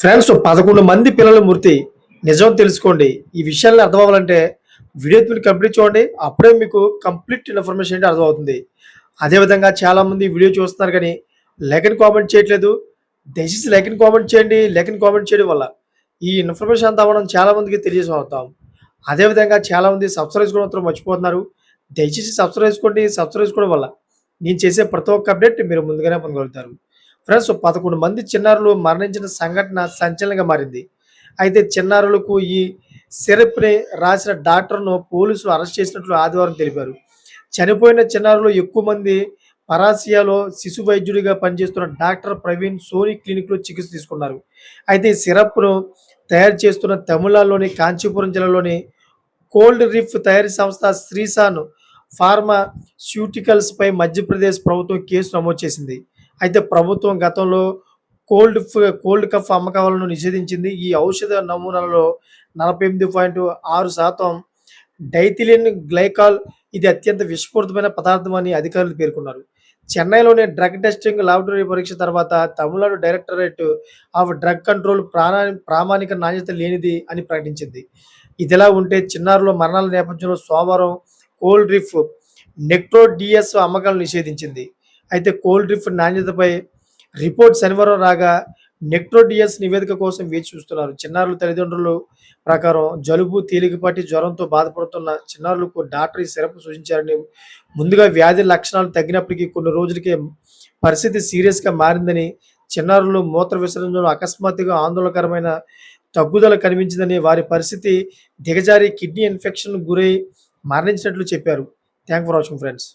Friends పదకొండు మంది పిల్లల మృతి నిజం తెలుసుకోండి. ఈ విషయాన్ని అర్థం అవ్వాలంటే వీడియో మీరు కంప్లీట్ చూడండి. అప్పుడే మీకు కంప్లీట్ ఇన్ఫర్మేషన్ ఏంటి అర్థమవుతుంది. అదేవిధంగా చాలామంది వీడియో చూస్తున్నారు కానీ లైక్ కామెంట్ చేయట్లేదు. దయచేసి లైక్ కామెంట్ చేయండి. లైక్ కామెంట్ చేయడం వల్ల ఈ ఇన్ఫర్మేషన్ అంతా మనం చాలా మందికి తెలియజేసి అవుతాం అదేవిధంగా చాలామంది సబ్స్క్రైబ్ కూడా మాత్రం మర్చిపోతున్నారు. దయచేసి సబ్స్క్రైబ్ చేసుకోండి. సబ్స్క్రైబ్ చేసుకోవడం వల్ల నేను చేసే ప్రతి ఒక్క అప్డేట్ మీరు ముందుగానే పొందగలుగుతారు. ఫ్రెండ్స్ పదకొండు మంది చిన్నారులు మరణించిన సంఘటన సంచలనంగా మారింది. అయితే చిన్నారులకు ఈ సిరప్ని రాసిన డాక్టర్ను పోలీసులు అరెస్ట్ చేసినట్లు ఆదివారం తెలిపారు. చనిపోయిన చిన్నారులు ఎక్కువ మంది పరాసియాలో శిశు వైద్యుడిగా పనిచేస్తున్న డాక్టర్ ప్రవీణ్ సోని క్లినిక్లో చికిత్స తీసుకున్నారు. అయితే ఈ సిరప్ను తయారు చేస్తున్న తమిళనాడులోని కాంచీపురం జిల్లాలోని కోల్డ్ రిఫ్ తయారీ సంస్థ శ్రీసాన్ ఫార్మాస్యూటికల్స్పై మధ్యప్రదేశ్ ప్రభుత్వం కేసు నమోదు చేసింది. అయితే ప్రభుత్వం గతంలో కోల్డ్ కోల్డ్ కఫ్ అమ్మకాలను నిషేధించింది. ఈ ఔషధ నమూనాలలో నలభై ఎనిమిది పాయింట్ ఆరు శాతం డైథిలిన్ గ్లైకాల్ ఇది అత్యంత విస్ఫూర్తమైన పదార్థం అని అధికారులు పేర్కొన్నారు. చెన్నైలోని డ్రగ్ టెస్టింగ్ లాబొరేటరీ పరీక్ష తర్వాత Tamil Nadu directorate of drug control ప్రాణా ప్రామాణిక నాణ్యత లేనిది అని ప్రకటించింది. ఇదిలా ఉంటే చిన్నారుల మరణాల నేపథ్యంలో సోమవారం కోల్డ్ రిఫ్ నెక్ట్రోడియస్ అమ్మకాలను నిషేధించింది. అయితే కోల్డ్ డ్రిఫ్ నాణ్యతపై రిపోర్ట్ శనివారం రాగా నెక్ట్రోడియస్ నివేదిక కోసం వేచి చూస్తున్నారు. చిన్నారుల తల్లిదండ్రులు ప్రకారం జలుబు తేలికపాటి జ్వరంతో బాధపడుతున్న చిన్నారులకు డాక్టర్ ఈ సిరప్ సూచించారని ముందుగా వ్యాధి లక్షణాలు తగ్గినప్పటికీ కొన్ని రోజులకే పరిస్థితి సీరియస్గా మారిందని చిన్నారులు మూత్ర విసర్జనలో అకస్మాత్తుగా ఆందోళనకరమైన తగ్గుదల కనిపించిందని వారి పరిస్థితి దిగజారి కిడ్నీ ఇన్ఫెక్షన్ గురై మరణించినట్లు చెప్పారు. Thank for watching friends.